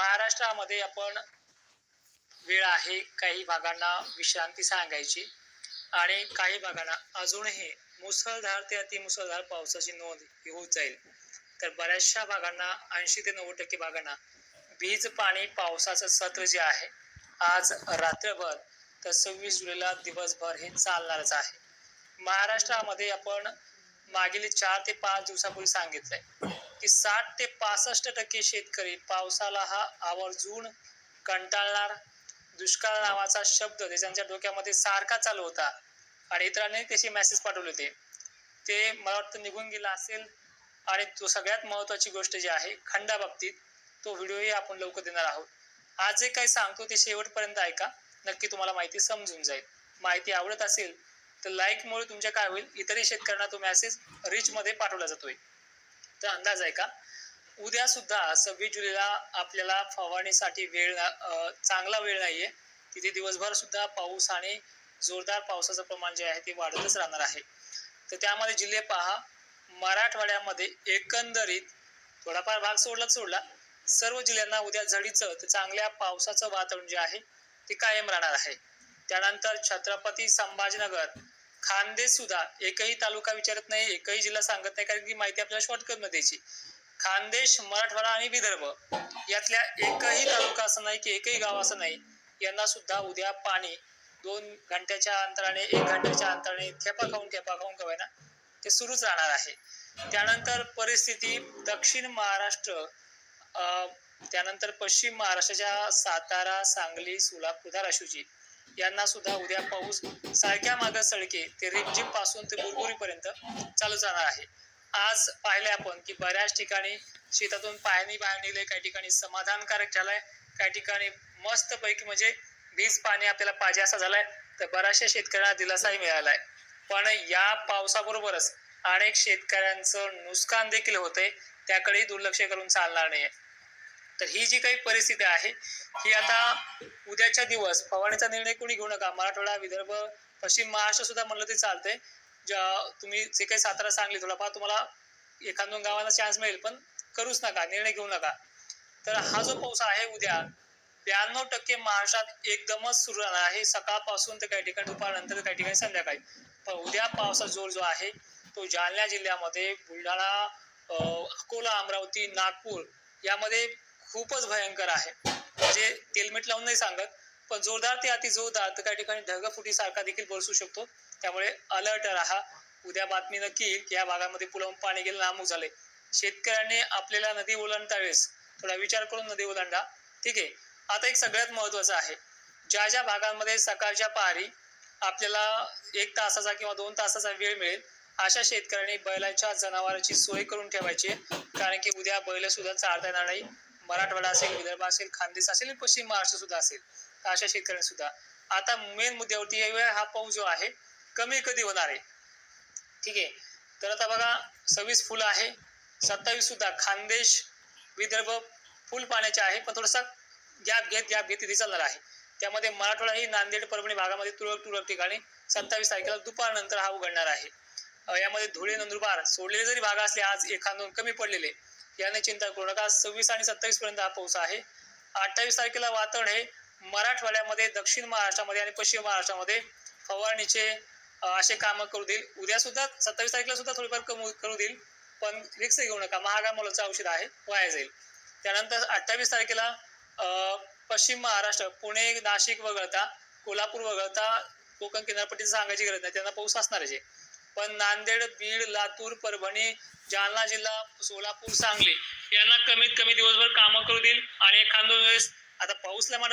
महाराष्ट्रामध्ये आपण वेळ आहे काही भागांना विश्रांती सांगायची. आणि काही भागांना अजूनही मुसळधार ते अतिमुसळधार पावसाची नोंद ही होत जाईल. तर बऱ्याचशा भागांना ऐंशी ते नव्वद टक्के भागांना वीज पाणी पावसाचं सत्र जे आहे आज रात्रभर तर सव्वीस जुलैला दिवसभर हे चालणारच आहे. महाराष्ट्रामध्ये आपण मागील चार ते पाच दिवसापूर्वी सांगितलंय. की साठ ते पासष्ट टक्के शेतकरी पावसाला हा आवर्जून कंटाळणार दुष्काळ नावाचा शब्द ते त्यांच्या डोक्यामध्ये सारखा चालू होता आणि इतरांनी त्याचे मेसेज पाठवले होते. ते मला वाटतं निघून गेला असेल. आणि तो सगळ्यात महत्त्वाची गोष्ट जी आहे खंडा बाबतीत तो व्हिडिओही आपण लवकर देणार आहोत. आज जे काही सांगतो ते शेवटपर्यंत ऐका. नक्की तुम्हाला माहिती समजून जाईल. माहिती आवडत असेल तर लाईकमुळे तुमच्या काय होईल? इतरही शेतकऱ्यांना तो मेसेज रिचमध्ये पाठवला जातोय. तर अंदाज आहे का? उद्या सुद्धा सव्वीस जुलैला आपल्याला फवारणीसाठी वेळ चांगला वेळ नाहीये. तिथे दिवसभर सुद्धा पाऊस आणि जोरदार पावसाचं प्रमाण जे आहे ते वाढतच राहणार आहे. तर त्यामध्ये जिल्हे पहा मराठवाड्यामध्ये एकंदरीत थोडाफार भाग सोडलाच सोडला. सर्व जिल्ह्यांना उद्या झडीचं तर चांगल्या पावसाचं वातावरण जे आहे ते कायम राहणार आहे. त्यानंतर छत्रपती संभाजीनगर खानदेश सुद्धा एकही तालुका विचारत नाही एकही जिल्हा सांगत नाही कारण की माहिती आपल्याला शॉर्टकटमध्ये द्यायची. खानदेश मराठवाडा आणि विदर्भ यातल्या एकही तालुका असं नाही की एकही गाव असं नाही यांना सुद्धा उद्या पाणी दोन घंट्याच्या अंतराने एक घंट्याच्या अंतराने थेपा खाऊन थेपा खाऊन का ना ते सुरूच राहणार आहे. त्यानंतर परिस्थिती दक्षिण महाराष्ट्र त्यानंतर पश्चिम महाराष्ट्राच्या सातारा सांगली सोलापूर धाराशिवची. यांना सुद्धा उद्या पाऊस सारख्या मागं सळके ते रिमझिमपासून ते बुरबुरीपर्यंत चालू जाणार आहे. आज पाहिले आपण की बऱ्याच ठिकाणी शेतातून पाणी बाहेर निघले काही ठिकाणी समाधानकारक झालाय काही ठिकाणी मस्त पैकी म्हणजे वीज पाणी आपल्याला पाहिजे असा झालाय तर बऱ्याचशा शेतकऱ्यांना दिलासाही मिळालाय. पण या पावसाबरोबरच अनेक शेतकऱ्यांचं नुकसान देखील होते त्याकडेही दुर्लक्ष करून चालणार नाहीये. तर ही जी काही परिस्थिती आहे ही आता उद्याच्या दिवस फवारणीचा निर्णय कोणी घेऊ नका. मराठवाडा विदर्भ पश्चिम महाराष्ट्र सुद्धा म्हणलं ते चालतंय. ज्या तुम्ही जे काही सातारा सांगली थोडाफार तुम्हाला एखाद दोन गावांना चान्स मिळेल पण करूच नका निर्णय घेऊ नका. तर हा जो पाऊस आहे उद्या ब्याण्णव टक्के महाराष्ट्रात एकदमच सुरू राहणार आहे. सकाळपासून तर काही ठिकाणी दुपारनंतर तर काही ठिकाणी संध्याकाळी. पण उद्या पावसाचा जोर जो आहे तो जालना जिल्ह्यामध्ये बुलढाणा अकोला अमरावती नागपूर यामध्ये खूपच भयंकर आहे. म्हणजे तेलमीठ लावून नाही सांगत पण जोरदार ते अति जोरदार तर काही ठिकाणी ढगफुटी सारखा देखील बरसू शकतो. त्यामुळे अलर्ट राहा. उद्या बातमी नक्की येईल की या भागामध्ये पुलावून पाणी गेलं नामूक झाले शेतकऱ्यांनी आपल्याला नदी ओलांडता वेळेस थोडा विचार करून नदी ओलांडा. ठीक आहे? आता एक सगळ्यात महत्वाचं आहे. ज्या ज्या भागांमध्ये सकाळच्या पहारी आपल्याला एक तासाचा किंवा दोन तासाचा वेळ मिळेल अशा शेतकऱ्यांनी बैलाच्या जनावरांची सोय करून ठेवायची कारण की उद्या बैल सुद्धा चालता येणार नाही. मराठवाडा असेल विदर्भ असेल खानदेश असेल पश्चिम महाराष्ट्र सुद्धा असेल तर अशा शेतकऱ्यांना सुद्धा. आता मेन मुद्द्यावरती यावेळी हा पाऊस जो आहे कमी कधी होणार आहे? ठीक आहे. तर आता बघा सव्वीस फुलं आहे सत्तावीस सुद्धा. खानदेश विदर्भ फुल पाण्याचे आहे पण थोडासा गॅप घेत गॅप घेत तिथे चालणार आहे. त्यामध्ये मराठवाडा ही नांदेड परभणी भागामध्ये तुरळक तुरळक ठिकाणी सत्तावीस तारखेला दुपारनंतर हा उघडणार आहे. यामध्ये धुळे नंदुरबार सोडलेले जरी भाग असले आज एखादून कमी पडलेले. याने चिंता करू नका. सव्वीस आणि सत्तावीस पर्यंत हा पाऊस आहे. अठ्ठावीस तारखेला वातावरण हे मराठवाड्यामध्ये दक्षिण महाराष्ट्रामध्ये आणि पश्चिम महाराष्ट्रामध्ये फवारणीचे असे कामं करू देईल. उद्या सुद्धा सत्तावीस तारखेला सुद्धा थोडीफार कमी करू देईल. पण रिक्स घेऊ नका. महागा मोलाचं औषध आहे. वाया जाईल. त्यानंतर अठ्ठावीस तारखेला पश्चिम महाराष्ट्र पुणे नाशिक वगळता कोल्हापूर वगळता कोकण किनारपट्टीचं सांगायची गरज नाही. त्यांना पाऊस असणारच आहे. पण नांदेड बीड लातूर परभणी जालना जिल्हा सोलापूर सांगली यांना कमीत कमी दिवसभर कामं करू देईल. आणि एखाद्या दोन वेळेस आता पाऊसला मला